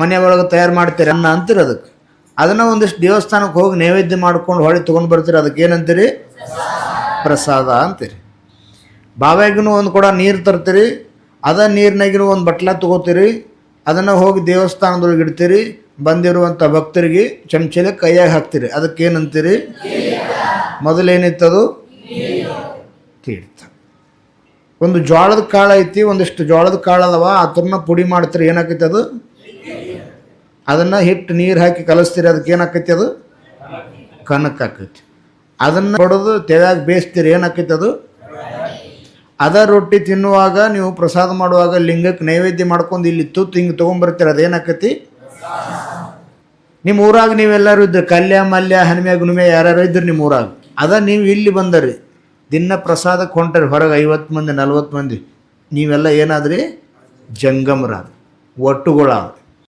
ಮನೆ ಒಳಗೆ ತಯಾರು ಮಾಡ್ತೀರಿ ಅನ್ನ ಅಂತೀರಿ ಅದಕ್ಕೆ. ಅದನ್ನು ಒಂದಿಷ್ಟು ದೇವಸ್ಥಾನಕ್ಕೆ ಹೋಗಿ ನೈವೇದ್ಯ ಮಾಡ್ಕೊಂಡು ಹೊಳೆ ತೊಗೊಂಡು ಬರ್ತೀರಿ, ಅದಕ್ಕೆ ಏನಂತೀರಿ? ಪ್ರಸಾದ ಅಂತೀರಿ. ಬಾವ್ಯಾಗಿನೂ ಒಂದು ಕೂಡ ನೀರು ತರ್ತೀರಿ, ಅದ ನೀರಿನಾಗಿನೂ ಒಂದು ಬಟ್ಲ ತೊಗೋತೀರಿ, ಅದನ್ನು ಹೋಗಿ ದೇವಸ್ಥಾನದೊಳಗೆ ಇಡ್ತೀರಿ ಬಂದಿರುವಂಥ ಭಕ್ತರಿಗೆ ಚಮಚಲೆ ಕೈಯಾಗಿ ಹಾಕ್ತೀರಿ. ಅದಕ್ಕೆ ಏನಂತೀರಿ? ಮೊದಲೇನಿತ್ತದು? ತೀರ್ಥ. ಒಂದು ಜೋಳದ ಕಾಳು ಐತಿ, ಒಂದಿಷ್ಟು ಜೋಳದ ಕಾಳು ಅದಾವ ಅದನ್ನ ಪುಡಿ ಮಾಡ್ತೀರಿ, ಏನಾಕೈತಿ ಅದು? ಅದನ್ನು ಹಿಟ್ಟು ನೀರು ಹಾಕಿ ಕಲಿಸ್ತೀರಿ, ಅದಕ್ಕೆ ಏನಾಕೈತಿ ಅದು? ಕನಕ್ ಆಕೈತಿ ಅದನ್ನು ಹೊಡೆದು ತೆವ್ಯಾಗ ಬೇಯಿಸ್ತೀರಿ, ಏನಾಕೈತಿ ಅದು? ಅದ ರೊಟ್ಟಿ ತಿನ್ನುವಾಗ ನೀವು ಪ್ರಸಾದ ಮಾಡುವಾಗ ಲಿಂಗಕ್ಕೆ ನೈವೇದ್ಯ ಮಾಡ್ಕೊಂಡು ಇಲ್ಲಿ ತುತ್ತು ಹಿಂಗೆ ತೊಗೊಂಬರ್ತೀರ ಅದೇನಾಕೈತಿ ನಿಮ್ಮ ಊರಾಗ ನೀವೆಲ್ಲರೂ ಇದ್ರಿ ಕಲ್ಯ, ಮಲ್ಯ ಹನುಮೆ ಗುಣಮೆ ಯಾರ್ಯಾರು ಇದ್ರಿ ನಿಮ್ಮ ಊರಾಗ? ಅದ ನೀವು ಇಲ್ಲಿ ಬಂದರಿ. ದಿನ ಪ್ರಸಾದಕ್ಕೆ ಹೊಂಟರಿ, ಹೊರಗೆ ಐವತ್ತು ಮಂದಿ, ನಲ್ವತ್ತು ಮಂದಿ. ನೀವೆಲ್ಲ ಏನಾದ್ರಿ? ಜಂಗಮರಾದ ಒಟ್ಟುಗಳಾದ